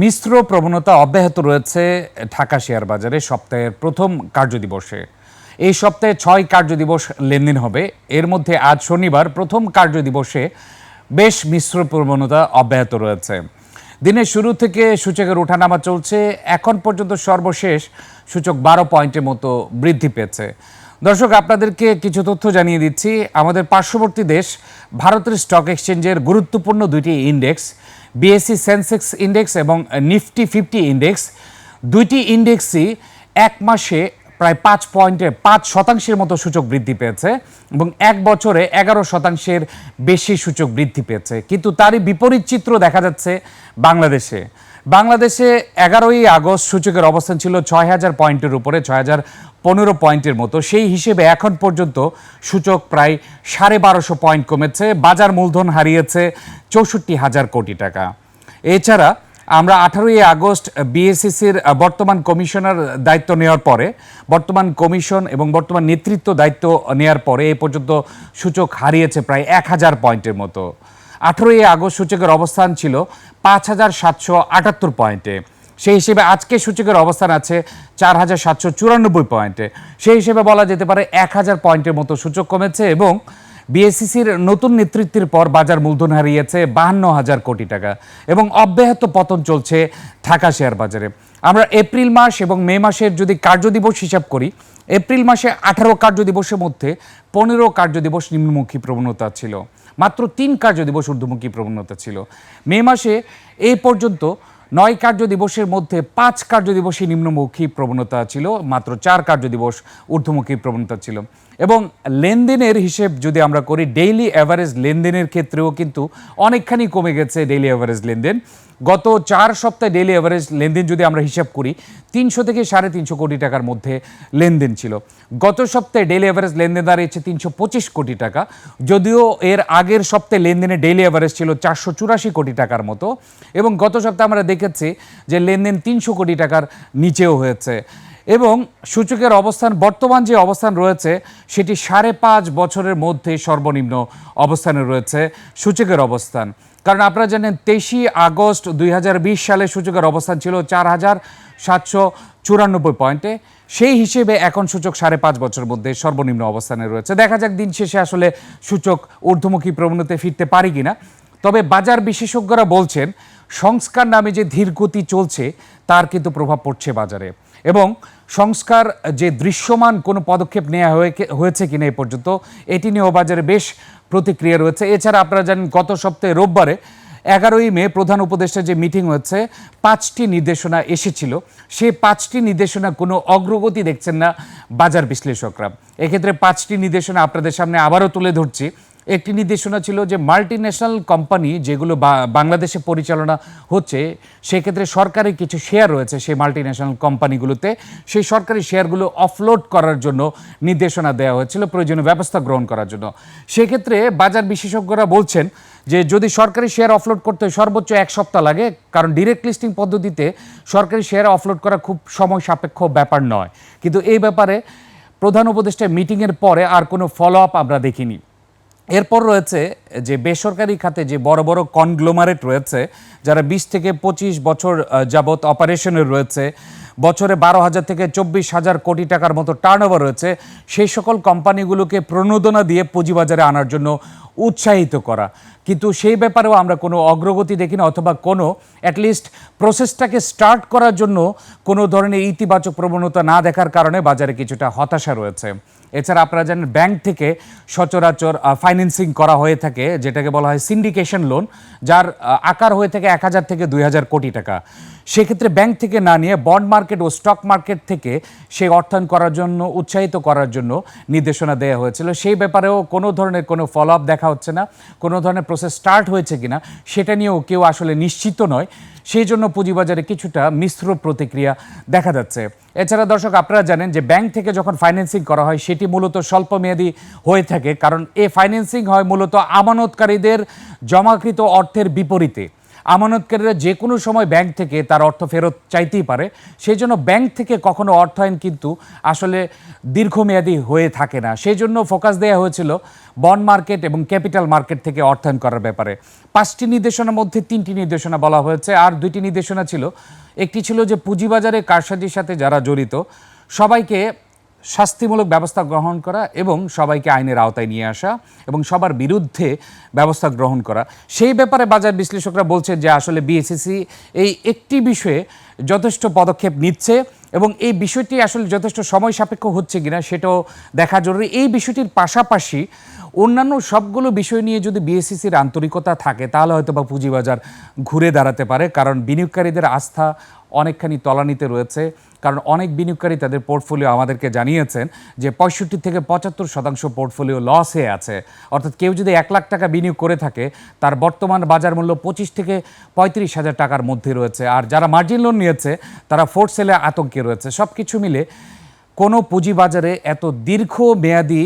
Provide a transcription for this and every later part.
মিশ্র প্রবণতা অব্যাহত রয়েছে ঢাকা শেয়ার বাজারে সপ্তাহের প্রথম কার্যদিবসে এই সপ্তাহে ছয় কার্যদিবস লেনদেন হবে। এর মধ্যে আজ শনিবার প্রথম কার্যদিবসে বেশ মিশ্র প্রবণতা অব্যাহত রয়েছে। দিনের শুরু থেকে সূচকের ওঠানামা চলছে। এখন পর্যন্ত সর্বশেষ সূচক বারো পয়েন্টের মতো বৃদ্ধি পেয়েছে। দর্শক, আপনাদেরকে কিছু তথ্য জানিয়ে দিচ্ছি। আমাদের পার্শ্ববর্তী দেশ, ভারতের স্টক এক্সচেঞ্জের গুরুত্বপূর্ণ দুইটি ইন্ডেক্স বিএসসি সেন্সেক্স ইন্ডেক্স এবং নিফটি ফিফটি ইন্ডেক্স দুইটি ইন্ডেক্সই এক মাসে প্রায় পাঁচ পয়েন্টে পাঁচ শতাংশের মতো সূচক বৃদ্ধি পেয়েছে এবং এক বছরে এগারো শতাংশের বেশি সূচক বৃদ্ধি পেয়েছে। কিন্তু তারই বিপরীত চিত্র দেখা যাচ্ছে বাংলাদেশে। বাংলাদেশে এগারোই আগস্ট সূচকের অবস্থান ছিল ছয় হাজার পয়েন্টের উপরে, ছয় হাজার পনেরো পয়েন্টের মতো। সেই হিসেবে এখন পর্যন্ত সূচক প্রায় সাড়ে বারোশো পয়েন্ট কমেছে, বাজার মূলধন হারিয়েছে চৌষট্টি হাজার কোটি টাকা। এছাড়া আমরা আঠারোই আগস্ট বিএসসিসির বর্তমান কমিশনার দায়িত্ব নেওয়ার পরে, বর্তমান কমিশন এবং বর্তমান নেতৃত্ব দায়িত্ব নেওয়ার পরে এ পর্যন্ত সূচক হারিয়েছে প্রায় এক হাজার পয়েন্টের মতো। আঠারোই আগস্ট সূচকের অবস্থান ছিল পাঁচ হাজার সাতশো আটাত্তর পয়েন্টে। সেই হিসেবে আজকে সূচকের অবস্থান আছে চার হাজার সাতশো চুরানব্বই পয়েন্টে। সেই হিসেবে বলা যেতে পারে এক হাজার পয়েন্টের মতো সূচক কমেছে এবং বিএসসিসির নতুন নেতৃত্বের পর বাজার মূলধন হারিয়েছে বাহান্ন হাজার কোটি টাকা এবং অব্যাহত পতন চলছে ঢাকা শেয়ার বাজারে। আমরা এপ্রিল মাস এবং মে মাসের যদি কার্যদিবস হিসাব করি, এপ্রিল মাসে আঠারো কার্যদিবসের মধ্যে পনেরো কার্যদিবস নিম্নমুখী প্রবণতা ছিল। মাত্র তিন কার্যদিবস ঊর্ধ্বমুখী প্রবণতা ছিল। মে মাসে এই পর্যন্ত নয় কার্যদিবসের মধ্যে পাঁচ কার্যদিবসে নিম্নমুখী প্রবণতা ছিল, মাত্র চার কার্যদিবস ঊর্ধ্বমুখী প্রবণতা ছিল। এবং লেনদেনের হিসেব যদি আমরা করি ডেইলি অ্যাভারেজ লেনদেনের ক্ষেত্রেও কিন্তু অনেকখানি কমে গেছে ডেইলি অ্যাভারেজ লেনদেন। গত চার সপ্তাহে ডেইলি অ্যাভারেজ লেনদেন যদি আমরা হিসাব করি, তিনশো থেকে সাড়ে তিনশো কোটি টাকার মধ্যে লেনদেন ছিল। গত সপ্তাহে ডেইলি অ্যাভারেজ লেনদেন দাঁড়িয়েছে তিনশো পঁচিশ কোটি টাকা। যদিও এর আগের সপ্তাহে লেনদেনে ডেইলি অ্যাভারেজ ছিল চারশো চুরাশি কোটি টাকার মতো। এবং গত সপ্তাহে আমরা দেখেছি যে লেনদেন তিনশো কোটি টাকার নিচেও হয়েছে। এবং সূচকের অবস্থান, বর্তমান যে অবস্থান রয়েছে, সেটি সাড়ে পাঁচ বছরের মধ্যে সর্বনিম্ন অবস্থানে রয়েছে সূচকের অবস্থান। কারণ আপনারা জানেন তেইশে আগস্ট দুই হাজার বিশ সালে সূচকের অবস্থান ছিল চার হাজার সাতশো চুরানব্বই পয়েন্টে। সেই হিসেবে এখন সূচক সাড়ে পাঁচ বছরের মধ্যে সর্বনিম্ন অবস্থানে রয়েছে। দেখা যাক দিন শেষে আসলে সূচক ঊর্ধ্বমুখী প্রবণতায় ফিরতে পারি কিনা। তবে বাজার বিশেষজ্ঞরা বলছেন, সংস্কার নামে যে ধীরগতি চলছে, তার কিন্তু প্রভাব পড়ছে বাজারে। এবং সংস্কার যে দৃশ্যমান কোনো পদক্ষেপ নেওয়া হয়ে হয়েছে কিনা এ পর্যন্ত, এটি নিয়েও বাজারে বেশ প্রতিক্রিয়া রয়েছে। এছাড়া আপনারা জানেন, গত সপ্তাহে রোববারে এগারোই মে প্রধান উপদেষ্টা যে মিটিং হয়েছে, পাঁচটি নির্দেশনা এসেছিল। সেই পাঁচটি নির্দেশনা কোনো অগ্রগতি দেখছেন না বাজার বিশ্লেষকরা। এক্ষেত্রে পাঁচটি নির্দেশনা আপনাদের সামনে আবারও তুলে ধরছি। একটি নির্দেশনা ছিল যে মাল্টি ন্যাশনাল কোম্পানি যেগুলো বাংলাদেশে পরিচালনা হচ্ছে, সেক্ষেত্রে সরকারি কিছু শেয়ার রয়েছে সেই মাল্টি ন্যাশনাল কোম্পানিগুলোতে সেই সরকারি শেয়ারগুলো অফলোড করার জন্য নির্দেশনা দেওয়া হয়েছিল, প্রয়োজনীয় ব্যবস্থা গ্রহণ করার জন্য। সেক্ষেত্রে বাজার বিশেষজ্ঞরা বলছেন যে যদি সরকারি শেয়ার অফলোড করতে সর্বোচ্চ এক সপ্তাহ লাগে, কারণ ডিরেক্ট লিস্টিং পদ্ধতিতে সরকারি শেয়ার অফলোড করা খুব সময় সাপেক্ষ ব্যাপার নয়। কিন্তু এই ব্যাপারে প্রধান উপদেষ্টা মিটিংয়ের পরে আর কোনো ফলো আপ আমরা দেখিনি। এরপর রয়েছে যে বেসরকারি খাতে যে বড় বড় কনগ্লোমারেট রয়েছে, যারা বিশ থেকে পঁচিশ বছর যাবত অপারেশনে রয়েছে, বছরে বারো হাজার থেকে চব্বিশ হাজার কোটি টাকার মতো টার্নওভার রয়েছে, সেই সকল কোম্পানিগুলোকে প্রণোদনা দিয়ে পুঁজিবাজারে আনার জন্য উৎসাহিত করা। কিন্তু সেই ব্যাপারেও আমরা কোনো অগ্রগতি দেখি না অথবা কোনো অ্যাটলিস্ট প্রসেসটাকে স্টার্ট করার জন্য কোনো ধরনের ইতিবাচক প্রবণতা না দেখার কারণে বাজারে কিছুটা হতাশা রয়েছে। এছাড়া আপনারা জানেন ব্যাংক থেকে সচরাচর ফাইন্যান্সিং করা হয়ে থাকে, যেটাকে বলা হয় সিন্ডিকেশন লোন যার আকার হয়ে থাকে এক হাজার থেকে দুই হাজার কোটি টাকা। সেক্ষেত্রে ব্যাংক থেকে না নিয়ে বন্ড মার্কেট ও স্টক মার্কেট থেকে সেই অর্থায়ন করার জন্য, উৎসাহিত করার জন্য নির্দেশনা দেওয়া হয়েছিল। সেই ব্যাপারেও কোনো ধরনের কোনো ফলো আপ দেখা হচ্ছে না, কোনো ধরনের প্রসেস স্টার্ট হয়েছে কিনা, সেটা নিয়েও কেউ আসলে নিশ্চিত নয়। সেই জন্য পুঁজিবাজারে কিছুটা মিশ্র প্রতিক্রিয়া দেখা যাচ্ছে। এছাড়া দর্শক, আপনারা জানেন যে ব্যাংক থেকে যখন ফাইন্যান্সিং করা হয়, সেটি মূলত স্বল্পমেয়াদী হয়ে থাকে। কারণ এ ফাইন্যান্সিং হয় মূলত আমানতকারীদের জমাকৃত অর্থের বিপরীতে। আমানতকারীরা যে কোনো সময় ব্যাংক থেকে তার অর্থ ফেরত চাইতেই পারে। সেই জন্য ব্যাংক থেকে কখনো অর্থায়ন কিন্তু আসলে দীর্ঘমেয়াদী হয়ে থাকে না। সেই জন্য ফোকাস দেওয়া হয়েছিল বন্ড মার্কেট এবং ক্যাপিটাল মার্কেট থেকে অর্থায়ন করার ব্যাপারে। পাঁচটি নির্দেশনার মধ্যে তিনটি নির্দেশনা বলা হয়েছে আর দুইটি নির্দেশনা ছিল। একটি ছিল যে পুঁজিবাজারে কারসাজির সাথে যারা জড়িত, সবাইকে শাস্তিমূলক ব্যবস্থা গ্রহণ করা এবং সবাইকে আইনের আওতায় নিয়ে আসা এবং সবার বিরুদ্ধে ব্যবস্থা গ্রহণ করা। সেই ব্যাপারে বাজার বিশ্লেষকরা বলছেন যে আসলে বিএসসিসি এই একটি বিষয়ে যথেষ্ট পদক্ষেপ নিচ্ছে এবং এই বিষয়টি আসলে যথেষ্ট সময় সাপেক্ষ হচ্ছে কিনা সেটাও দেখা জরুরি। এই বিষয়টির পাশাপাশি অন্যান্য সবগুলো বিষয় নিয়ে যদি বিএসসিসির আন্তরিকতা থাকে, তাহলে হয়তো বা পুঁজিবাজার ঘুরে দাঁড়াতে পারে, কারণ বিনিয়োগকারীদের আস্থা অনেকখানি তলানিতে রয়েছে। কারণ অনেক বিনিয়োগকারী তাদের পোর্টফোলিও আমাদেরকে জানিয়েছেন যে পঁয়ষট্টি থেকে পঁচাত্তর শতাংশ পোর্টফোলিও লস হয়ে আছে। অর্থাৎ কেউ যদি এক লাখ টাকা বিনিয়োগ করে থাকে, তার বর্তমান বাজার মূল্য পঁচিশ থেকে পঁয়ত্রিশ হাজার টাকার মধ্যে রয়েছে। আর যারা মার্জিন লোন নিয়েছে, তারা ফোর্ট সেলে আতঙ্কে রয়েছে। সব কিছু মিলে কোনো পুঁজিবাজারে এত দীর্ঘ মেয়াদী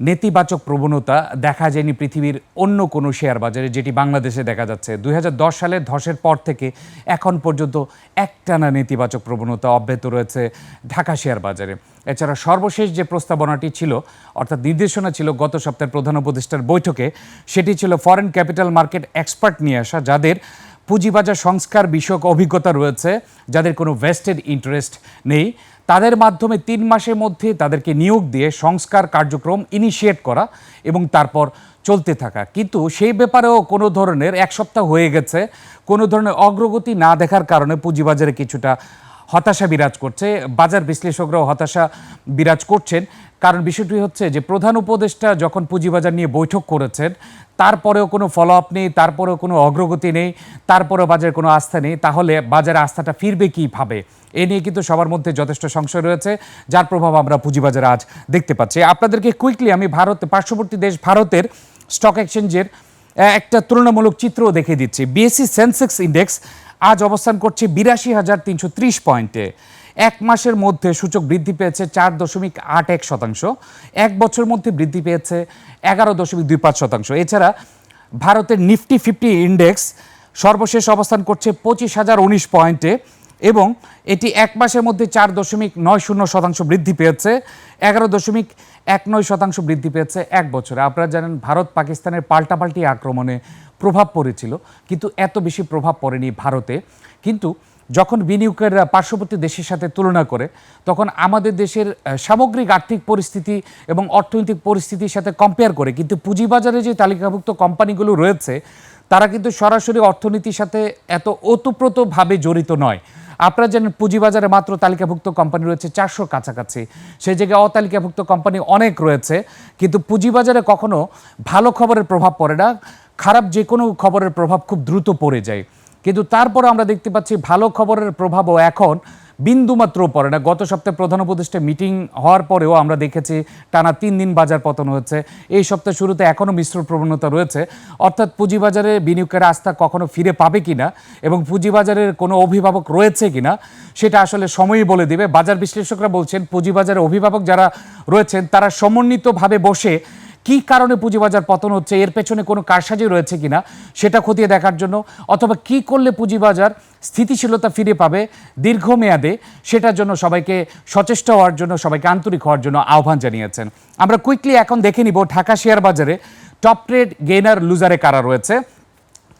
নেতিবাচক প্রবণতা দেখা যায়নি পৃথিবীর অন্য কোনো শেয়ার বাজারে, যেটি বাংলাদেশে দেখা যাচ্ছে। দুই সালের ধসের পর থেকে এখন পর্যন্ত একটানা নেতিবাচক প্রবণতা অব্যাহত রয়েছে ঢাকা শেয়ার বাজারে। এছাড়া সর্বশেষ যে প্রস্তাবনাটি ছিল, অর্থাৎ নির্দেশনা ছিল গত সপ্তাহের প্রধান উপদেষ্টার বৈঠকে, সেটি ছিল ফরেন ক্যাপিটাল মার্কেট এক্সপার্ট নিয়ে আসা, যাদের পুঁজিবাজার সংস্কার বিষয়ক অভিজ্ঞতা রয়েছে, যাদের কোনো ভেস্টেড ইন্টারেস্ট নেই। তাদের মাধ্যমে তিন মাসের মধ্যে তাদেরকে নিয়োগ দিয়ে সংস্কার কার্যক্রম ইনিশিয়েট করা এবং তারপর চলতে থাকা। কিন্তু সেই ব্যাপারেও কোনো ধরনের, এক সপ্তাহ হয়ে গেছে, কোনো ধরনের অগ্রগতি না দেখার কারণে পুঁজিবাজারে কিছুটা হতাশা বিরাজ করছে। বাজার বিশ্লেষকরাও হতাশা বিরাজ করছেন। কারণ বিষয়টি হচ্ছে যে প্রধান উপদেষ্টা যখন পুঁজিবাজার নিয়ে বৈঠক করেছেন, তারপরেও কোনো ফলো আপ নেই, তারপরেও কোনো অগ্রগতি নেই, তারপরেও বাজারে কোনো আস্থা নেই, তাহলে বাজারে আস্থাটা ফিরবে কীভাবে? এ নিয়ে কিন্তু সবার মধ্যে যথেষ্ট সংশয় রয়েছে, যার প্রভাব আমরা পুঁজিবাজারে আজ দেখতে পাচ্ছি। আপনাদেরকে কুইকলি আমি ভারত, পার্শ্ববর্তী দেশ ভারতের স্টক এক্সচেঞ্জের একটা তুলনামূলক চিত্রও দেখে দিচ্ছি। বিএসসি সেন্সেক্স ইন্ডেক্স আজ অবস্থান করছে বিরাশি হাজার তিনশো ত্রিশ পয়েন্টে এক মাসের মধ্যে সূচক বৃদ্ধি পেয়েছে চার দশমিক আট এক শতাংশ। এক বছর মধ্যে বৃদ্ধি পেয়েছে এগারো দশমিক দুই পাঁচ শতাংশ। এছাড়া ভারতের নিফটি ফিফটি ইন্ডেক্স সর্বশেষ অবস্থান করছে পঁচিশ হাজার উনিশ পয়েন্টে এবং এটি এক মাসের মধ্যে চার দশমিক নয় শূন্য শতাংশ বৃদ্ধি পেয়েছে। এগারো দশমিক এক নয় শতাংশ বৃদ্ধি পেয়েছে এক বছরে। আপনারা জানেন, ভারত পাকিস্তানের পাল্টাপাল্টি আক্রমণে প্রভাব পড়েছিল, কিন্তু এত বেশি প্রভাব পড়েনি ভারতে। কিন্তু যখন বিনিয়োগের পার্শ্ববর্তী দেশের সাথে তুলনা করে, তখন আমাদের দেশের সামগ্রিক আর্থিক পরিস্থিতি এবং অর্থনৈতিক পরিস্থিতির সাথে কম্পেয়ার করে। কিন্তু পুঁজিবাজারে যে তালিকাভুক্ত কোম্পানিগুলো রয়েছে, তারা কিন্তু সরাসরি অর্থনীতির সাথে এত ওতপ্রোতভাবে জড়িত নয়। আপনারা জানেন পুঁজিবাজারে মাত্র তালিকাভুক্ত কোম্পানি রয়েছে চারশো কাছাকাছি। সেই জায়গায় অতালিকাভুক্ত কোম্পানি অনেক রয়েছে, কিন্তু পুঁজিবাজারে কখনো ভালো খবরের প্রভাব পড়ে না। খারাপ যে কোনো খবরের প্রভাব খুব দ্রুত পড়ে যায়। কিন্তু তারপরে আমরা দেখতে পাচ্ছি ভালো খবরের প্রভাবও এখন বিন্দুমাত্র পড়ে না। গত সপ্তাহে প্রধান উপদেষ্টা মিটিং হওয়ার পরেও আমরা দেখেছি টানা তিন দিন বাজার পতন হয়েছে। এই সপ্তাহের শুরুতে এখনও মিশ্র প্রবণতা রয়েছে। অর্থাৎ পুঁজিবাজারে বিনিয়োগের আস্থা কখনো ফিরে পাবে কিনা এবং পুঁজিবাজারের কোনো অভিভাবক রয়েছে কিনা, সেটা আসলে সময়ই বলে দিবে। বাজার বিশ্লেষকরা বলছেন, পুঁজিবাজারের অভিভাবক যারা রয়েছেন, তারা সমন্বিতভাবে বসে কি কারণে পুঁজিবাজার পতন হচ্ছে? এর পেছনে কোনো কারসাজি রয়েছে কিনা? সেটা খতিয়ে দেখার জন্য অথবা কি করলে পুঁজিবাজার স্থিতিশীলতা ফিরে পাবে দীর্ঘমেয়াদে? সেটার জন্য সবাইকে সচেষ্ট হওয়ার জন্য, সবাইকে আন্তরিক হওয়ার জন্য আহ্বান জানিয়েছেন। আমরা কুইকলি এখন দেখে নিব ঢাকা শেয়ার বাজারে টপ ট্রেড গেইনার লুজারে কারা রয়েছে?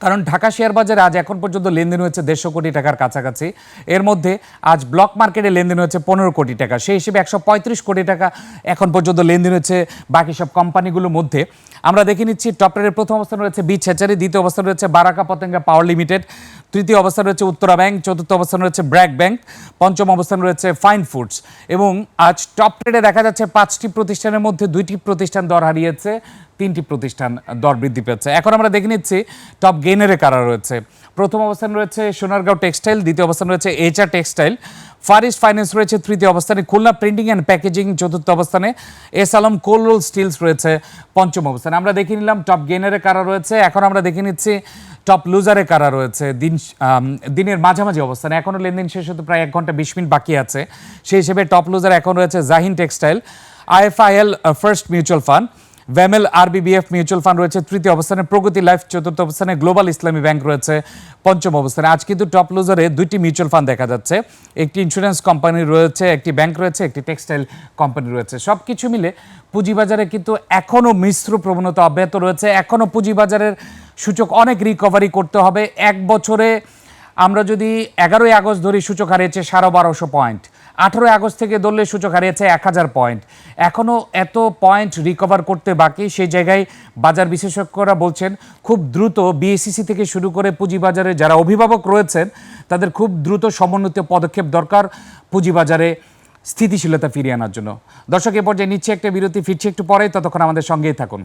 কারণ ঢাকা শেয়ার বাজারে আজ এখন পর্যন্ত লেনদেন হয়েছে দেড়শো কোটি টাকার কাছাকাছি। এর মধ্যে আজ ব্লক মার্কেটে লেনদেন হয়েছে পনেরো কোটি টাকা। সেই হিসেবে একশো পঁয়ত্রিশ কোটি টাকা এখন পর্যন্ত লেনদেন হয়েছে বাকি সব কোম্পানিগুলোর মধ্যে। আমরা দেখে নিচ্ছি টপ টেনের প্রথম অবস্থান রয়েছে বিচ হ্যাচারি দ্বিতীয় অবস্থান রয়েছে বারাকা পতেঙ্গা পাওয়ার লিমিটেড তৃতীয় অবস্থান রয়েছে উত্তরা ব্যাংক চতুর্থ অবস্থান রয়েছে ব্র্যাক ব্যাংক পঞ্চম অবস্থান রয়েছে ফাইন ফুডস এবং আজ টপ টেনে দেখা যাচ্ছে পাঁচটি প্রতিষ্ঠানের মধ্যে দুইটি প্রতিষ্ঠান দর হারিয়েছে, তিনটি প্রতিষ্ঠান দর বৃদ্ধি পেয়েছে। এখন আমরা দেখে নিচ্ছি টপ গেইনারে কারা রয়েছে। প্রথম অবস্থান রয়েছে সোনারগাঁও টেক্সটাইল দ্বিতীয় অবস্থান রয়েছে এইচআর টেক্সটাইল ফারিস ফাইন্যান্স রয়েছে তৃতীয় অবস্থানে, খুলনা প্রিন্টিং অ্যান্ড প্যাকেজিং চতুর্থ অবস্থানে, এস আলম কোলরোল স্টিলস রয়েছে পঞ্চম অবস্থানে। আমরা দেখে নিলাম টপ গেইনারে কারা রয়েছে, এখন আমরা দেখে নিচ্ছি টপ লুজারে কারা রয়েছে দিন দিনের মাঝামাঝি অবস্থানে। এখনও লেনদেন শেষ হতে প্রায় এক ঘণ্টা বিশ মিনিট বাকি আছে। সেই হিসেবে টপ লুজার এখন রয়েছে Jahin textile, IFIL first mutual fund. ভ্যামেল RBBF mutual fund রয়েছে, তৃতীয় অবস্থানে। প্রগতি লাইফ, চতুর্থ অবস্থানে গ্লোবাল ইসলামী ব্যাংক রয়েছে, পঞ্চম অবস্থানে। আজ কিন্তু টপ লুজারে দুইটি মিউচুয়াল ফান্ড দেখা যাচ্ছে। একটি ইন্স্যুরেন্স কোম্পানি রয়েছে, একটি ব্যাংক রয়েছে, একটি টেক্সটাইল কোম্পানি রয়েছে। সব কিছু মিলে পুঁজিবাজারে কিন্তু এখনও মিশ্র প্রবণতা অব্যাহত রয়েছে। এখনও পুঁজিবাজারের সূচক অনেক রিকভারি করতে হবে। এক বছরে আমরা যদি এগারোই আগস্ট ধরি, সূচক হারিয়েছে সাড়ে বারোশো পয়েন্ট। আঠেরোই আগস্ট থেকে ধরলে সূচক হারিয়েছে এক হাজার পয়েন্ট। এখনও এত পয়েন্ট রিকভার করতে বাকি, সেই জায়গায় বাজার বিশেষজ্ঞরা বলছেন, খুব দ্রুত বিএসিসি থেকে শুরু করে পুঁজিবাজারে যারা অভিভাবক রয়েছেন, তাদের খুব দ্রুত সমন্বিত পদক্ষেপ দরকার পুঁজিবাজারে স্থিতিশীলতা ফিরিয়ে আনার জন্য। দর্শক, এ পর্যায়ে নিচ্ছে একটা বিরতি, ফিরছে একটু পরে, ততক্ষণ আমাদের সঙ্গেই থাকুন।